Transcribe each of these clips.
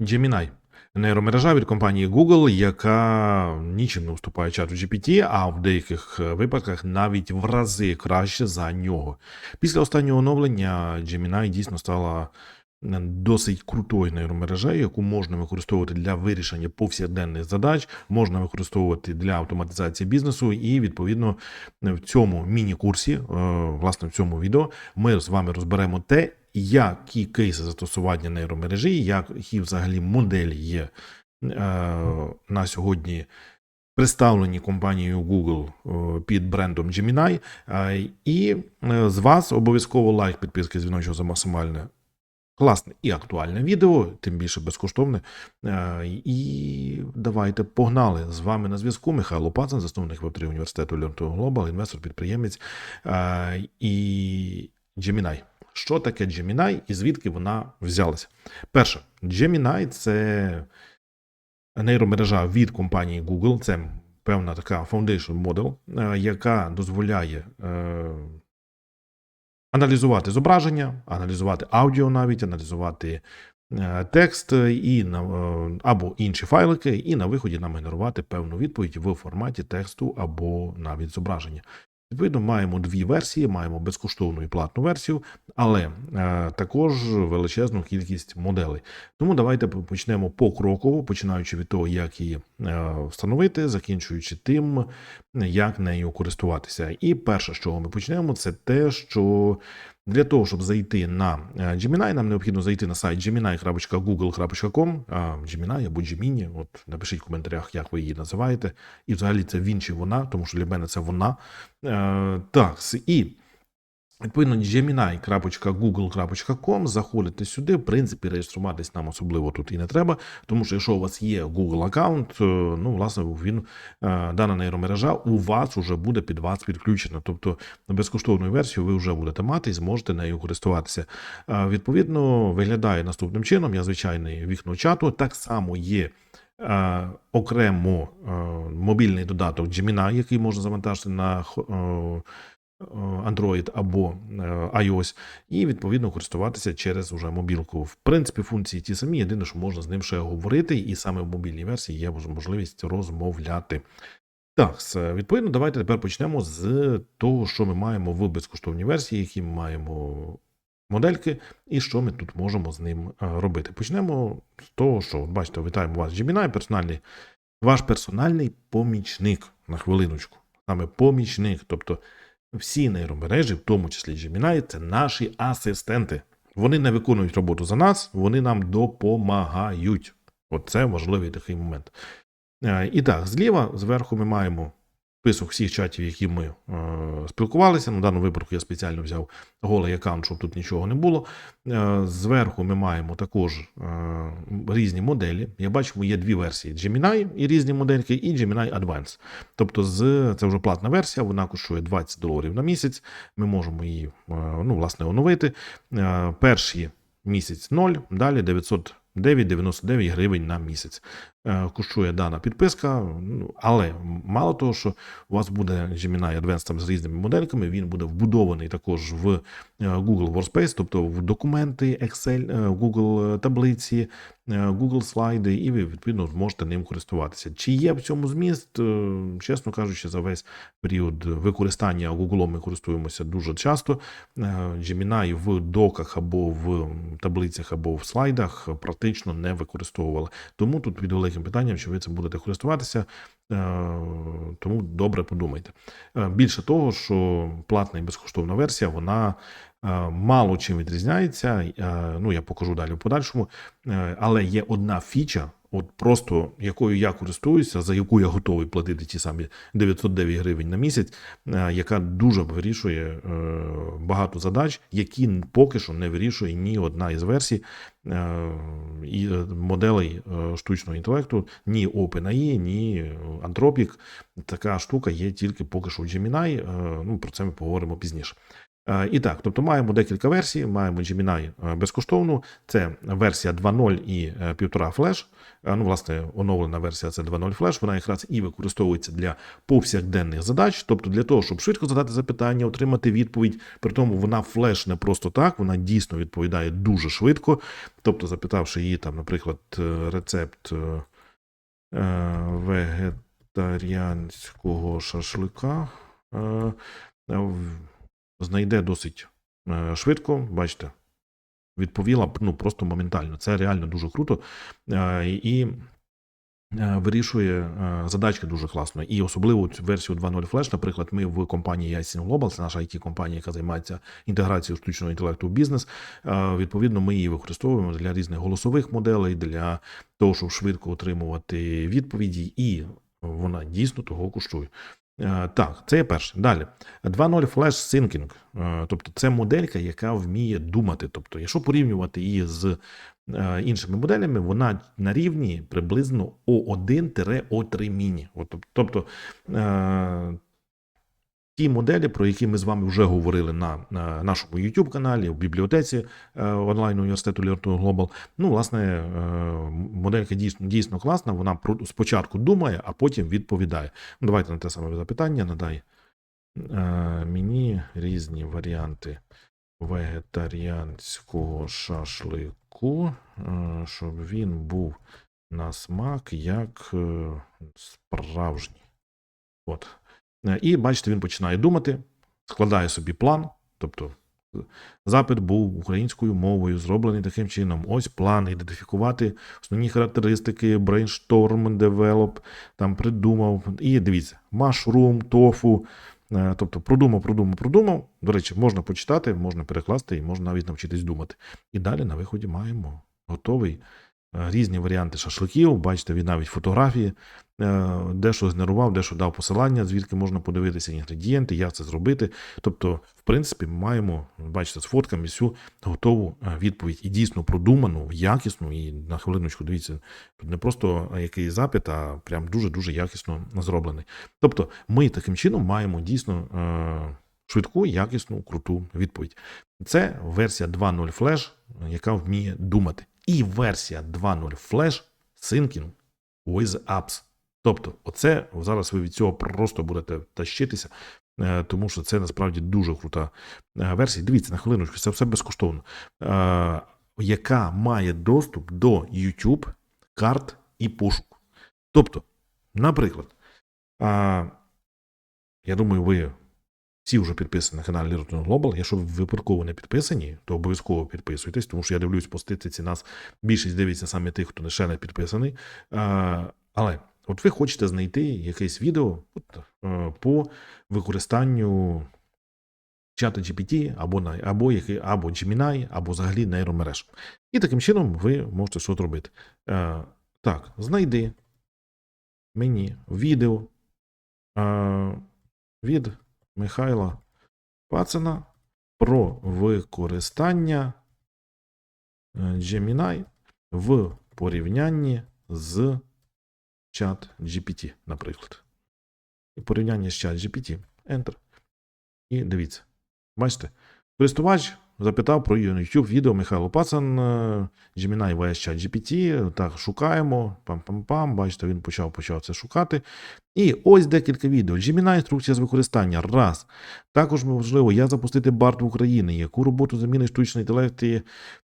Gemini – нейромережа від компанії Google, яка нічим не уступає чату GPT, а в деяких е, випадках навіть в рази краще за нього. Після останнього оновлення Gemini дійсно стала досить крутою нейромережею, яку можна використовувати для вирішення повсякденних задач, можна використовувати для автоматизації бізнесу. І відповідно в цьому міні-курсі, е, власне, в цьому відео, ми з вами розберемо те, які кейси застосування нейромережі, які взагалі моделі є е, на сьогодні представлені компанією Google е, під брендом Gemini. Е, І з вас обов'язково лайк, підписки, дзвіночок за максимальне. Класне і актуальне відео, тим більше безкоштовне. І давайте погнали з вами на зв'язку. Михайло Пацан, засновник Web3 університету Learn to Global, інвестор, підприємець і Gemini. Що таке Gemini і звідки вона взялася? Перше, Gemini це нейромережа від компанії Google. Це певна така foundation model, е, яка дозволяє е, аналізувати зображення, аналізувати аудіо навіть, аналізувати е, текст і або інші файлики, і на виході нам генерувати певну відповідь в форматі тексту або навіть зображення. Відповідно, маємо дві версії: маємо безкоштовну і платну версію, але е, також величезну кількість моделей. Тому давайте почнемо покроково, починаючи від того, як її е, встановити, закінчуючи тим, як нею користуватися. І перше, з чого ми почнемо, це те, що для того, щоб зайти на е, Gemini, нам необхідно зайти на сайт gemini.google.com, Gemini або Gemini, от напишіть в коментарях, як ви її називаєте. І взагалі це він чи вона, тому що для мене це вона. Е, так, і відповідно gemini.google.com, заходите сюди, в принципі, реєструватись нам особливо тут і не треба, тому що якщо у вас є Google аккаунт, е, ну, власне, він, е, дана нейромережа у вас вже буде під вас підключена. Тобто безкоштовну версію ви вже будете мати і зможете нею користуватися. Е, Відповідно, виглядає наступним чином. Я звичайний вікно чату. Так само є. Окремо мобільний додаток Gemini, який можна завантажити на Android або е, iOS, і відповідно користуватися через уже мобілку. В принципі, функції ті самі, єдине, що можна з ним ще говорити, і саме в мобільній версії є можливість розмовляти. Так, відповідно, давайте тепер почнемо з того, що ми маємо в безкоштовній версії, які ми маємо модельки, і що ми тут можемо з ним е, робити. Почнемо з того, що от бачите, вітаємо вас, Gemini, персональний, ваш персональний помічник на хвилиночку. Саме помічник. Тобто всі нейромережі, в тому числі Gemini, це наші асистенти. Вони не виконують роботу за нас, вони нам допомагають. Оце це важливий такий момент. Е, І так, зліва, зверху ми маємо список всіх чатів, які ми е, спілкувалися. На даному випадку я спеціально взяв голий аккаунт, щоб тут нічого не було. Е, Зверху ми маємо також е, різні моделі. Я бачимо, є дві версії: Gemini і різні модельки, і Gemini Advanced. Тобто, з це вже платна версія, вона коштує 20 доларів на місяць. Ми можемо її е, ну, власне оновити. Е, Перший місяць 0, далі 999 гривень на місяць. Е, Коштує дана підписка, ну, але мало того, що у вас буде Gemini Advanced там з різними модельками, він буде вбудований також в е, Google Workspace, тобто в документи, Excel, е, Google таблиці, Google слайди, і ви відповідно зможете ним користуватися. Чи є в цьому зміст? Чесно кажучи, за весь період використання Google ми користуємося дуже часто. Gemini в доках або в таблицях, або в слайдах практично не використовували. Тому тут під великим питанням, чи ви цим будете користуватися. Е, Тому добре подумайте. Е, Більше того, що платна і безкоштовна версія, вона е, мало чим відрізняється. Ну, я покажу далі в подальшому. Але є одна фіча, от просто якою я користуюся, за яку я готовий платити ті самі 909 гривень на місяць, е, яка дуже вирішує е, багато задач, які поки що не вирішує ні одна із версій е, і моделей штучного інтелекту, ні OpenAI, ні Anthropic. Така штука є тільки поки що у Gemini. Ну, про це ми поговоримо пізніше. Е, І так, тобто маємо декілька версій, маємо Gemini е, безкоштовну, це версія 2.0 і е, 1.5 Flash. Е, Ну, власне, оновлена версія це 2.0 Flash, вона якраз і використовується для повсякденних задач, тобто для того, щоб швидко задати запитання, отримати відповідь. При тому вона флеш не просто так, вона дійсно відповідає дуже швидко. Тобто, запитавши її, там, наприклад, рецепт вегетаріанського шашлика, знайде досить е, швидко, бачите, відповіла ну, просто моментально. Це реально дуже круто. Е, І е, вирішує задачки дуже класно. І особливо версію 2.0 Flash, наприклад, ми в компанії Yasin Global, це наша it компанія яка займається інтеграцією штучного інтелекту в бізнес. Відповідно, ми її використовуємо для різних голосових моделей, для того, щоб швидко отримувати відповіді, і вона дійсно того коштує. Е, Так, це є перше. Далі. 2.0 Flash. Е, Тобто це моделька, яка вміє думати. Тобто, якщо порівнювати її з е, іншими моделями, вона на рівні приблизно O1-O3 міні. Тобто е, ті моделі, про які ми з вами вже говорили на, на нашому YouTube каналі, в бібліотеці е, онлайн університету to Global. Ну, власне, е, моделька дійсно, дійсно класна. Вона спочатку думає, а потім відповідає. Ну, давайте на те саме запитання надай. Е, мені різні варіанти вегетаріанського шашлику, щоб він був на смак як справжній. От. Е, І бачите, він починає думати, складає собі план. Тобто запит був українською мовою, зроблений таким чином. Ось план, ідентифікувати основні характеристики, brainstorm, develop, там придумав. І дивіться, mushroom, тофу. Е, Тобто продумав, продумав, продумав. До речі, можна почитати, можна перекласти і можна навіть навчитись думати. І далі на виході маємо готовий різні варіанти шашликів. Бачите, він навіть фотографії, е, дещо згенерував, дещо дав посилання, звідки можна подивитися інгредієнти, як це зробити. Тобто, в принципі, ми маємо, бачите, з фотками всю готову е, відповідь і дійсно продуману, якісну. І на хвилиночку, дивіться, тут не просто якийсь запит, а прям дуже-дуже якісно зроблений. Тобто, ми таким чином маємо дійсно е, швидку, якісну, круту відповідь. Це версія 2.0 Flash, яка вміє думати. І версія 2.0 Flash Syncing with Apps. Тобто, оце зараз ви від цього просто будете тащитися, е, тому що це насправді дуже крута е, версія. Дивіться на хвилиночку, це все безкоштовно, е, яка має доступ до YouTube, карт і пошуку. Тобто, наприклад, я думаю, ви всі вже підписані на канал Lirton Global. Якщо ви випадково не підписані, то обов'язково підписуйтесь, тому що я дивлюсь по статистиці нас більшість дивиться саме тих, хто не ще не підписаний. Але от ви хочете знайти якесь відео от, е, по використанню чата GPT або, або, або Gemini, або взагалі нейромереж. І таким чином ви можете що робити. Е, так, знайди мені відео е, від Михайла Пацина про використання е, Gemini в порівнянні з чат GPT, наприклад. І порівняння з чат GPT. Enter. І дивіться. Бачите, користувач запитав про YouTube відео Михайло Пацан, е, Gemini vs чат GPT. Так, шукаємо. Пам-пам-пам. Бачите, він почав, почав це шукати. І ось декілька відео. Gemini інструкція з використання. Раз. Також можливо, як запустити BART в Україні, яку роботу замінить штучний інтелект і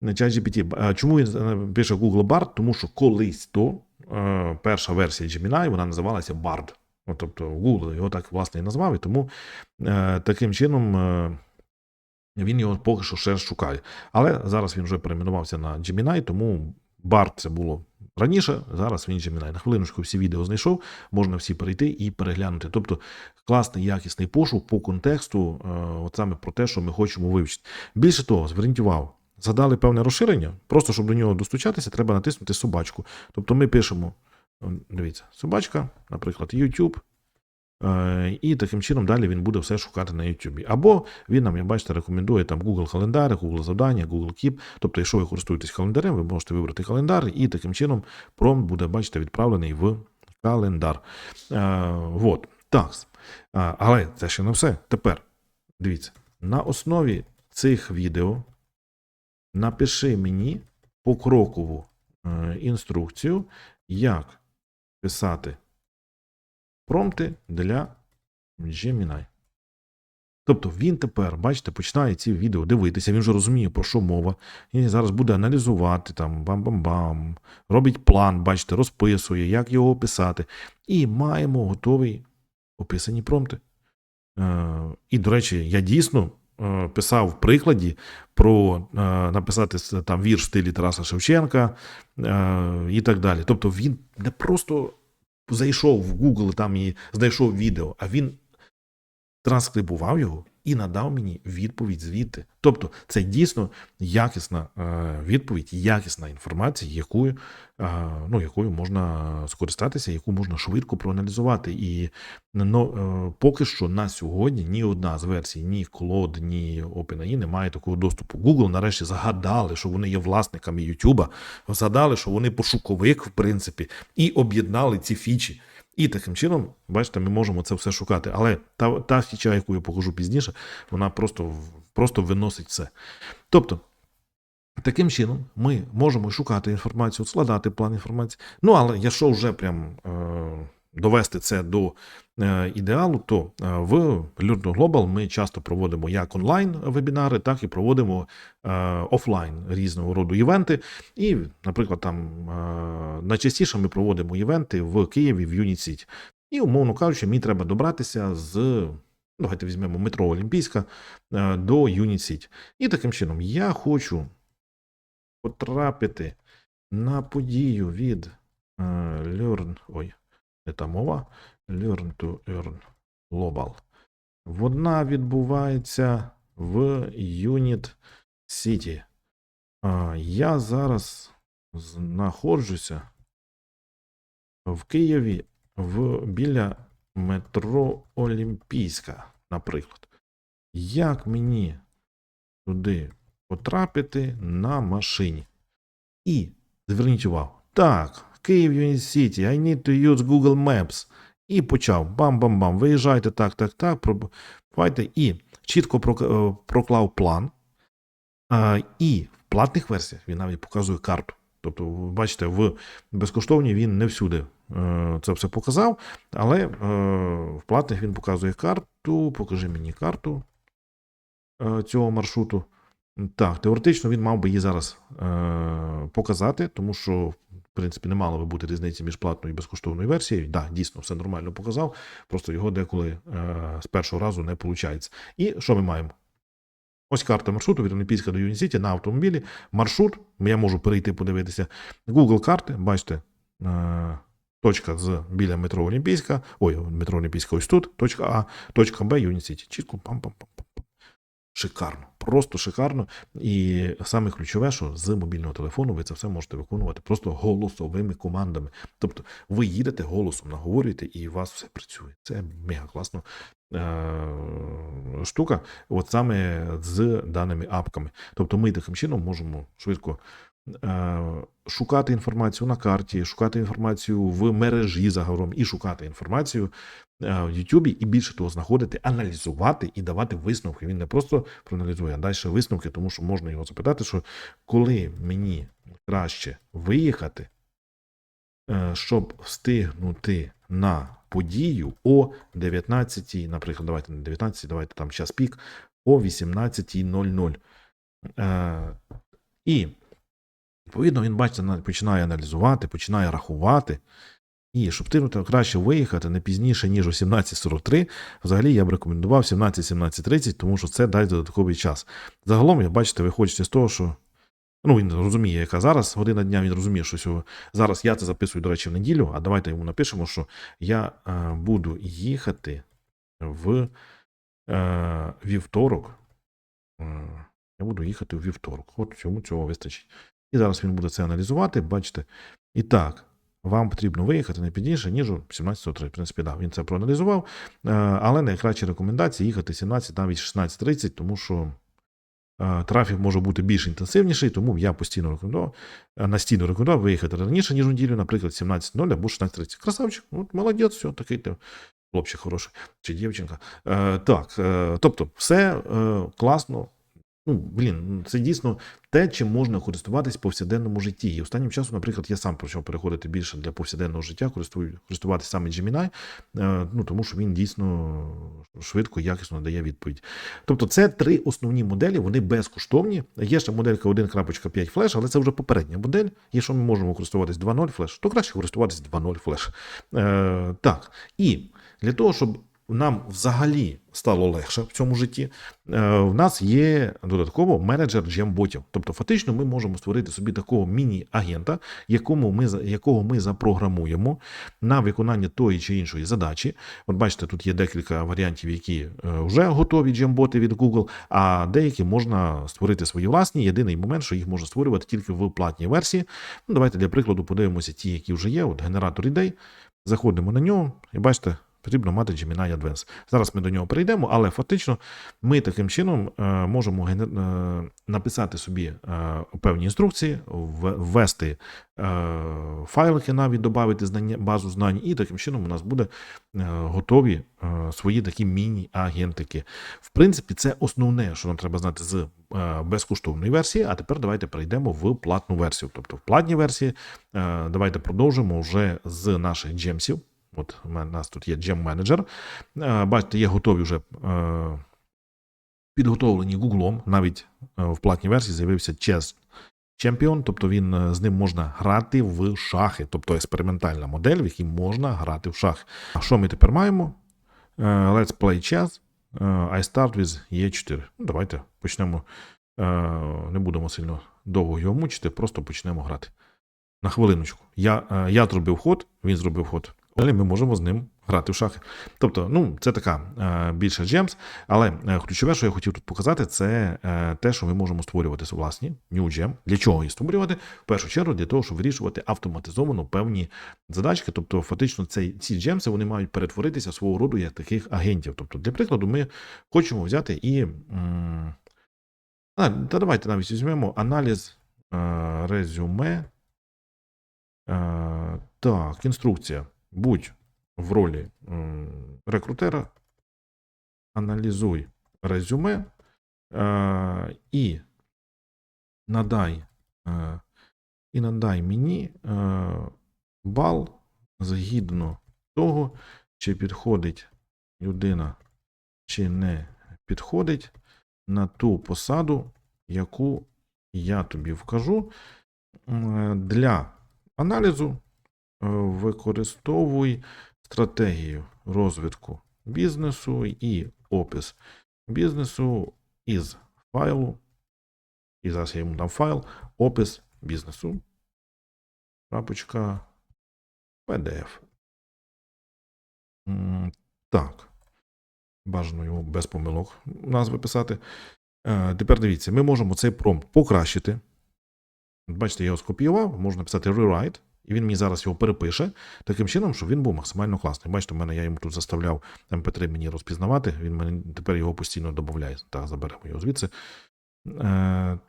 ChatGPT. А Чому він е, пише Google BART? Тому що колись то е, перша версія Gemini вона називалася BARD. От, тобто Google його так власне і назвав, і тому е, таким чином е, він його поки що ще шукає. Але зараз він вже перейменувався на Gemini, тому BART це було раніше, зараз він Gemini. На хвилиночку всі відео знайшов, можна всі перейти і переглянути. Тобто класний якісний пошук по контексту, е, от саме про те, що ми хочемо вивчити. Більше того, зверніть увагу, задали певне розширення, просто щоб до нього достучатися, треба натиснути собачку. Тобто ми пишемо, дивіться, собачка, наприклад, YouTube. Е, І таким чином далі він буде все шукати на YouTube. Або він нам, як бачите, рекомендує там Google календар, Google завдання, Google Keep. Тобто, якщо ви користуєтесь календарем, ви можете вибрати календар, і таким чином промпт буде, бачите, відправлений в календар. Е, вот. Так. Але це ще не все. Тепер дивіться, на основі цих відео напиши мені покрокову е, інструкцію, як писати промпти для Gemini. Тобто він тепер, бачите, починає ці відео дивитися, він вже розуміє, про що мова. Він зараз буде аналізувати там бам-бам-бам, робить план, бачите, розписує, як його описати. І маємо готовий описані промпти. Е, і, до речі, я дійсно е, писав в прикладі про е, написати там вірш в стилі Тараса Шевченка і так далі. Тобто він не просто зайшов в Google там і знайшов відео, а він транскрибував його і надав мені відповідь звідти. Тобто, це дійсно якісна е, відповідь, якісна інформація, якою, е, ну, якою можна скористатися, яку можна швидко проаналізувати. І ну, е, поки що на сьогодні ні одна з версій, ні Claude, ні OpenAI не має такого доступу. Google нарешті згадали, що вони є власниками YouTube, згадали, що вони пошуковик, в принципі, і об'єднали ці фічі. І таким чином, бачите, ми можемо це все шукати. Але та, та фіча, яку я покажу пізніше, вона просто, просто виносить все. Тобто, таким чином ми можемо шукати інформацію, складати план інформації. Ну, але якщо вже прям е, довести це до е, ідеалу, то е, в to Global ми часто проводимо як онлайн вебінари, так і проводимо е, офлайн різного роду івенти. І, наприклад, там найчастіше ми проводимо івенти в Києві в Юніт Сіті. І, умовно кажучи, мені треба добратися з. ну, Давайте візьмемо метро Олімпійська до Юніт І таким чином я хочу потрапити на подію від Learn. Ой, не мова. Learn to Earn Global. Вона відбувається в Unit City. Я зараз знаходжуся в Києві в, біля метро Олімпійська, наприклад. Як мені туди потрапити на машині? І зверніть увагу. Так, Київ City, I need to use Google Maps. І почав бам-бам-бам. Виїжджайте так, так, так. Пробувайте. І чітко е, проклав план. І в платних версіях він навіть показує карту. Тобто, ви бачите, в безкоштовній він не всюди е, це все показав, але е, в платних він показує карту. Покажи мені карту цього маршруту. Так, теоретично він мав би її зараз показати, тому що, в принципі, не мало би бути різниці між платною і безкоштовною версією. Да, дійсно, все нормально показав, просто його деколи е, з першого разу не виходить. І що ми маємо? Ось карта маршруту від Олімпійська до Юнісіті на автомобілі. Маршрут, я можу перейти подивитися. Google карти, бачите, е, точка з біля метро Олімпійська, ой, метро Олімпійська ось тут, точка А, точка Б, Юнісіті. Чітко пам-пам-пам. Шикарно, просто шикарно. І саме ключове, що з мобільного телефону ви це все можете виконувати просто голосовими командами. Тобто ви їдете голосом, наговорюєте, і у вас все працює. Це мега класно е- штука, от саме з даними апками. Тобто ми таким чином можемо швидко шукати інформацію на карті, шукати інформацію в мережі загалом і шукати інформацію е, в Ютубі, і більше того, знаходити, аналізувати і давати висновки. Він не просто проаналізує, а далі висновки, тому що можна його запитати, що коли мені краще виїхати, е, щоб встигнути на подію о 19, наприклад, давайте не 19, давайте там час пік, о 18.00. Е, І відповідно він бачите, починає аналізувати, починає рахувати. І щоб встигнути краще виїхати не пізніше, ніж о 17.43, взагалі я б рекомендував 17-17.30, тому що це дасть додатковий час. Загалом, як бачите, виходить з того, що ну, він розуміє, яка зараз година дня, він розуміє, що сьогодні. зараз я це записую, до речі, в неділю, а давайте йому напишемо, що я е, буду їхати в е, вівторок. Е, я буду їхати в вівторок. От чому цього вистачить. І зараз він буде це аналізувати, бачите. І так, вам потрібно виїхати не пізніше, ніж о 17.03. В принципі, да, він це проаналізував. Е, Але найкращі рекомендації їхати 17, навіть 16.30, тому що е, трафік може бути більш інтенсивніший, тому я постійно рекомендував, е, настійно рекомендував виїхати раніше, ніж неділю, наприклад, 17.00 або 16.30. Красавчик, от молодець, все, такий ти хлопчик хороший чи дівчинка. Так, тобто, все класно. Ну, блін, це дійсно те, чим можна користуватись в повсякденному житті. І останнім часом, наприклад, я сам почав переходити більше для повсякденного життя, користуватися саме Gemini, е, ну, тому що він дійсно швидко, якісно дає відповідь. Тобто, це три основні моделі, вони безкоштовні. Є ще моделька 1.5 флеш, але це вже попередня модель. Якщо ми можемо користуватись 2.0 флеш, то краще користуватись 2.0 флеш. Е, так. І для того, щоб нам взагалі стало легше в цьому житті, е, в нас є додатково менеджер джемботів. Тобто, фактично, ми можемо створити собі такого міні-агента, якому ми, якого ми запрограмуємо на виконання тої чи іншої задачі. От бачите, тут є декілька варіантів, які е, вже готові джемботи від Google, а деякі можна створити свої власні. Єдиний момент, що їх можна створювати тільки в платній версії. Ну, давайте для прикладу подивимося ті, які вже є. От генератор ідей. Заходимо на нього і бачите, потрібно мати Gemini Advanced. Зараз ми до нього перейдемо, але фактично ми таким чином е, можемо е, написати собі е, певні інструкції, ввести файлики, навіть додати знання, базу знань, і таким чином у нас буде готові свої такі міні-агентики. В принципі, це основне, що нам треба знати з безкоштовної версії. А тепер давайте перейдемо в платну версію. Тобто в платній версії давайте продовжимо вже з наших джемсів. От у нас тут є Gem Manager. Е, Бачите, є готові вже е, підготовлені Гуглом. Навіть е, в платній версії з'явився Chess Champion, тобто він з ним можна грати в шахи, тобто експериментальна модель, в якій можна грати в шахи. А що ми тепер маємо? Let's play chess. I start with E4. Ну, давайте почнемо. Не будемо сильно довго його мучити, просто почнемо грати. На хвилиночку. Я, я зробив ход, він зробив ход. Далі ми можемо з ним грати в шахи. Тобто, ну, це така е, більше джемс, але е, ключове, що я хотів тут показати, це е, те, що ми можемо створювати власні New Gem. Для чого їх створювати? В першу чергу для того, щоб вирішувати автоматизовано певні задачки. Тобто, фактично, цей, ці джемси вони мають перетворитися свого роду як таких агентів. Тобто, для прикладу, ми хочемо взяти і. а, та давайте навіть візьмемо аналіз резюме. Так, інструкція. Будь в ролі рекрутера, аналізуй резюме е, і надай, е, і надай мені е, бал згідно того, чи підходить людина, чи не підходить на ту посаду, яку я тобі вкажу. Для аналізу використовуй стратегію розвитку бізнесу і опис бізнесу із файлу. І зараз я йому дам файл, опис бізнесу. Крапочка PDF. Так. Бажано його без помилок назви писати. Е, Тепер дивіться, ми можемо цей промпт покращити. Бачите, я його скопіював, можна написати rewrite, і він мені зараз його перепише таким чином, щоб він був максимально класний. Бачите, в мене я йому тут заставляв MP3 мені розпізнавати, він мене тепер його постійно додає. Так, заберемо його звідси. Е,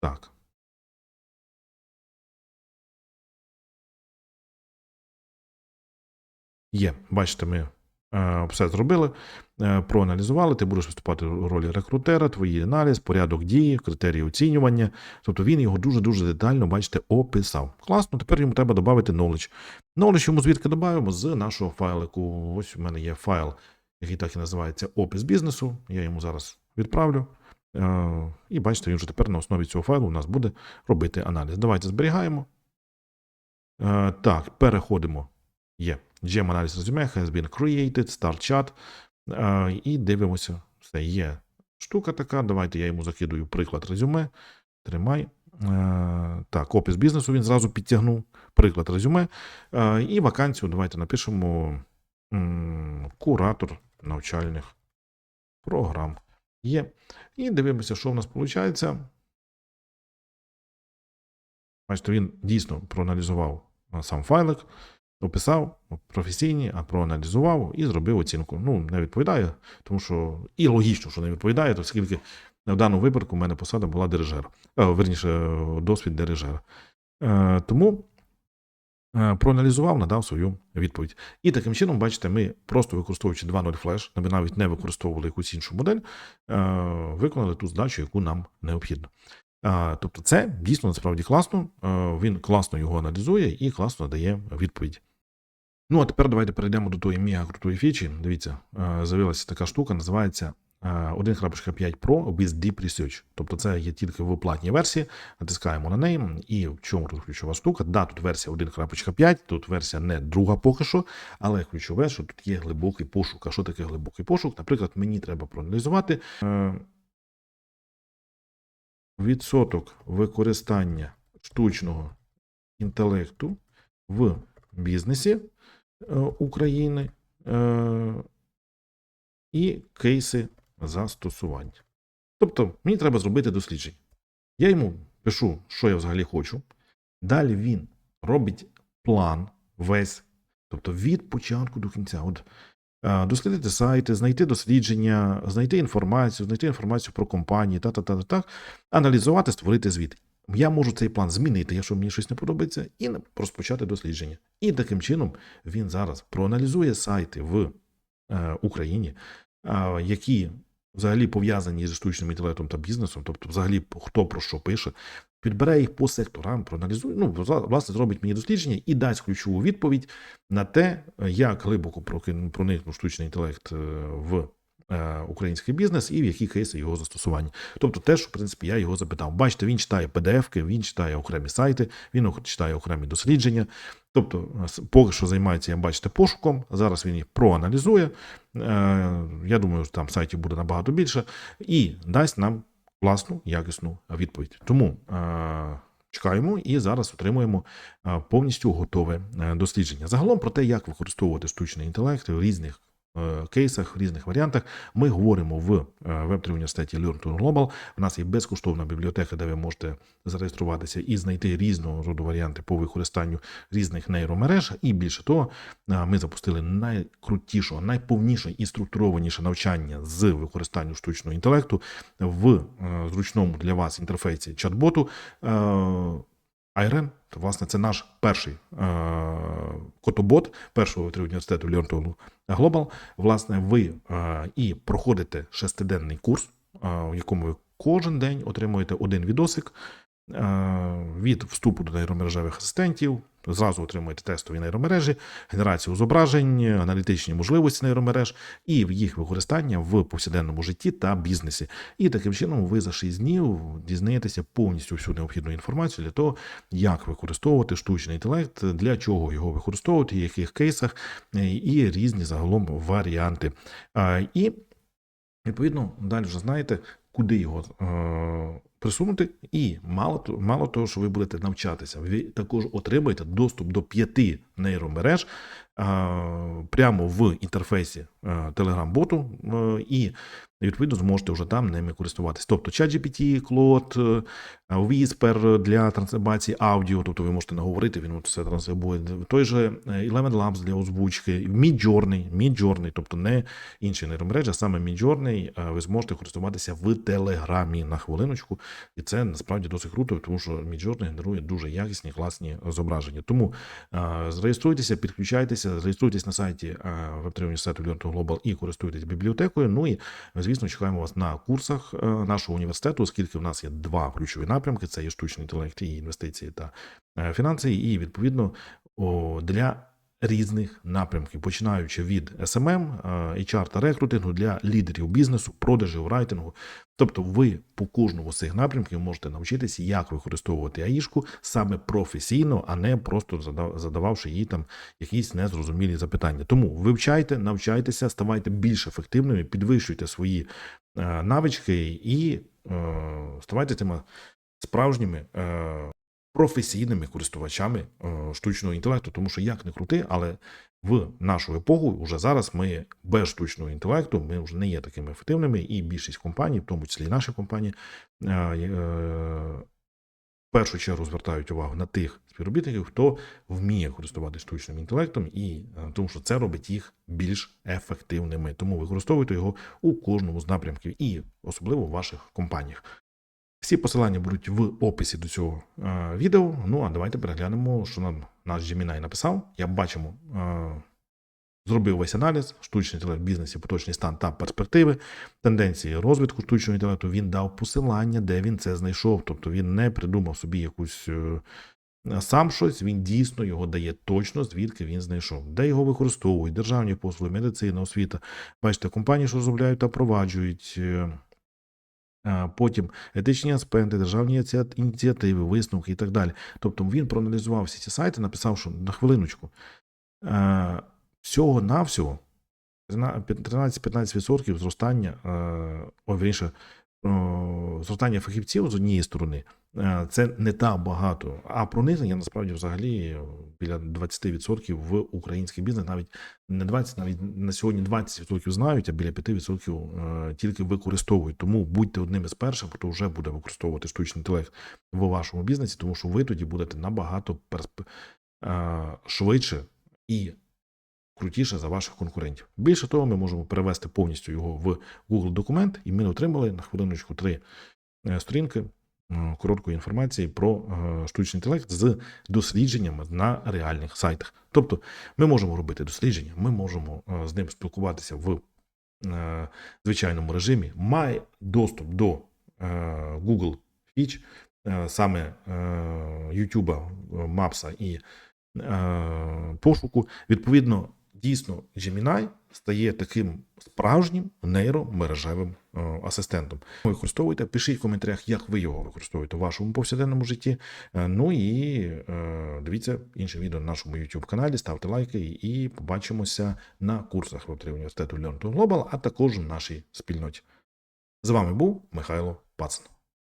так. Є, бачите, ми все зробили, е, проаналізували. Ти будеш виступати в ролі рекрутера, твій аналіз, порядок дії, критерії оцінювання. Тобто він його дуже-дуже детально, бачите, описав. Класно, тепер йому треба додати knowledge. Knowledge йому звідки додаємо з нашого файлику. Ось у мене є файл, який так і називається опис бізнесу. Я йому зараз відправлю. Е, І бачите, він вже тепер на основі цього файлу у нас буде робити аналіз. Давайте зберігаємо. Е, Так, переходимо. Є. Gem аналіз резюме has been created, start chat. Е, І дивимося. Все є штука така. Давайте я йому закидую приклад резюме. Тримай. Е, Так, опис бізнесу він зразу підтягнув. Приклад резюме. Е, І вакансію давайте напишемо куратор навчальних програм. Є. І дивимося, що в нас виходить. Бачите, він дійсно проаналізував сам файлик, описав професійні, а проаналізував і зробив оцінку. Ну, не відповідає, тому що і логічно, що не відповідає, оскільки в даному випадку в мене посада була дирижер, верніше, досвід дирижера. Е, тому е, проаналізував, надав свою відповідь. І таким чином, бачите, ми просто використовуючи 2.0 флеш, ми навіть не використовували якусь іншу модель, е, виконали ту задачу, яку нам необхідно. Е, Тобто, це дійсно насправді класно. е, Він класно його аналізує і класно дає відповідь. Ну, а тепер давайте перейдемо до тої мега крутої фічі. Дивіться, е, з'явилася така штука, називається е, 1.5 Pro with Deep Research. Тобто це є тільки в платній версії. Натискаємо на неї. І в чому тут ключова штука? Да, тут версія 1.5, тут версія не друга поки що, але ключове, що тут є глибокий пошук. А що таке глибокий пошук? Наприклад, мені треба проаналізувати е, відсоток використання штучного інтелекту в бізнесі е, України е, і кейси застосування. Тобто, мені треба зробити дослідження. Я йому пишу, що я взагалі хочу. Далі він робить план весь, тобто від початку до кінця. От е, дослідити сайти, знайти дослідження, знайти інформацію, знайти інформацію про компанії, та та та та аналізувати, створити звіт. Я можу цей план змінити, якщо мені щось не подобається, і розпочати дослідження. І таким чином він зараз проаналізує сайти в е, Україні, е, які взагалі пов'язані зі штучним інтелектом та бізнесом, тобто, взагалі, хто про що пише, підбере їх по секторам, проаналізує. Ну, власне, зробить мені дослідження і дасть ключову відповідь на те, як глибоко проникнув штучний інтелект е, в український бізнес і в які кейси його застосування. Тобто, те, що в принципі я його запитав. Бачите, він читає PDF-ки, він читає окремі сайти, він читає окремі дослідження. Тобто, е, поки що займається, як бачите, пошуком. Зараз він їх проаналізує. Е, Я думаю, що там сайтів буде набагато більше, і дасть нам класну, якісну відповідь. Тому е, чекаємо і зараз отримуємо е, повністю готове е, дослідження. Загалом про те, як використовувати штучний інтелект в різних е, кейсах, в різних варіантах, ми говоримо в е, веб-3 університеті Learn to Global. У нас є безкоштовна бібліотека, де ви можете зареєструватися і знайти різного роду варіанти по використанню різних нейромереж. І більше того, е, ми запустили найкрутішого, найповніше і структурованіше навчання з використанню штучного інтелекту в е, зручному для вас інтерфейсі чат-боту. Айрен, то, власне, це наш перший е, котобот першого веб-3 університету Learn Global. Власне, ви е, і проходите шестиденний курс, е, в якому ви кожен день отримуєте один відосик від вступу до нейромережевих асистентів. Зразу отримуєте тестові нейромережі, генерацію зображень, аналітичні можливості нейромереж і в їх використання в повсякденному житті та бізнесі. І таким чином ви за 6 днів дізнаєтеся повністю всю необхідну інформацію для того, як використовувати штучний інтелект, для чого його використовувати, в яких кейсах е, і різні загалом варіанти. І відповідно далі вже знаєте, куди його е, присунути. І мало мало того, що ви будете навчатися, ви також отримаєте доступ до п'яти нейромереж прямо в інтерфейсі е, Telegram-боту, е, відповідно зможете вже там ними користуватись. Тобто ChatGPT, Claude, е, Whisper для трансcriбації аудіо, тобто ви можете наговорити, він все транскрибує. Той же е, Eleven Labs для озвучки, Midjourney, Midjourney, тобто не інші нейромережі, а саме Midjourney, е, ви зможете користуватися в Телеграмі на хвилиночку. І це насправді досить круто, тому що Midjourney генерує дуже якісні, класні зображення. Тому зареєструйтеся, підключайтеся, зареєструйтесь на сайті е, Web3 університету Global і користуйтесь бібліотекою. Ну і звісно, чекаємо вас на курсах е, нашого університету, оскільки в нас є два ключові напрямки: це є штучний інтелект і інвестиції та е, фінанси. І відповідно для різних напрямків, починаючи від SMM, е, HR та рекрутингу для лідерів бізнесу, продажів, райтингу. Тобто, ви по кожному з цих напрямків можете навчитися, як використовувати АІшку саме професійно, а не просто задав- задававши їй там якісь незрозумілі запитання. Тому вивчайте, навчайтеся, ставайте більш ефективними, підвищуйте свої е, навички і е, ставайте тими справжніми професійними користувачами е, штучного інтелекту, тому що як не крути, але в нашу епоху вже зараз ми без штучного інтелекту ми вже не є такими ефективними, і більшість компаній, в тому числі і наші компанії, е, е, в першу чергу звертають увагу на тих співробітників, хто вміє користуватися штучним інтелектом, і тому що це робить їх більш ефективними. Тому використовуйте його у кожному з напрямків, і особливо в ваших компаніях. Всі посилання будуть в описі до цього е, відео. Ну а давайте переглянемо, що нам наш Gemini написав, я бачимо, е, зробив весь аналіз, штучний інтелект в бізнесі, поточний стан та перспективи, тенденції розвитку штучного інтелекту. Він дав посилання, де він це знайшов. Тобто він не придумав собі якусь. е, Сам щось він дійсно його дає точно, звідки він знайшов, де його використовують, державні послуги, медицина, освіта. Бачите, компанії, що розробляють та впроваджують. Потім етичні аспекти, державні ініціативи, висновки і так далі. Тобто він проаналізував всі ці сайти, написав, що на хвилиночку. е, Всього навсього 13-15% зростання, о, вірніше, зростання фахівців з однієї сторони. е, Це не так багато, а пронизання насправді взагалі біля 20% в український бізнес, навіть не 20, навіть на сьогодні 20% знають, а біля 5% е, тільки використовують. Тому будьте одним із перших, хто вже буде використовувати штучний інтелект в вашому бізнесі, тому що ви тоді будете набагато персп... е, швидше і крутіше за ваших конкурентів. Більше того, ми можемо перевести повністю його в Google документ, і ми отримали на хвилиночку три е, сторінки е, короткої інформації про е, штучний інтелект з дослідженнями на реальних сайтах. Тобто ми можемо робити дослідження, ми можемо з ним спілкуватися в звичайному режимі, має доступ до Google Fitch, саме YouTube, Maps і пошуку. Відповідно, дійсно, Gemini стає таким справжнім нейромережевим е, асистентом. Використовуйте, пишіть в коментарях, як ви його використовуєте в вашому повсякденному житті. Е, Ну і е, дивіться інше відео на нашому YouTube каналі, ставте лайки і побачимося на курсах Web3 університету Learn to Global, а також в нашій спільноті. З вами був Михайло Пацан.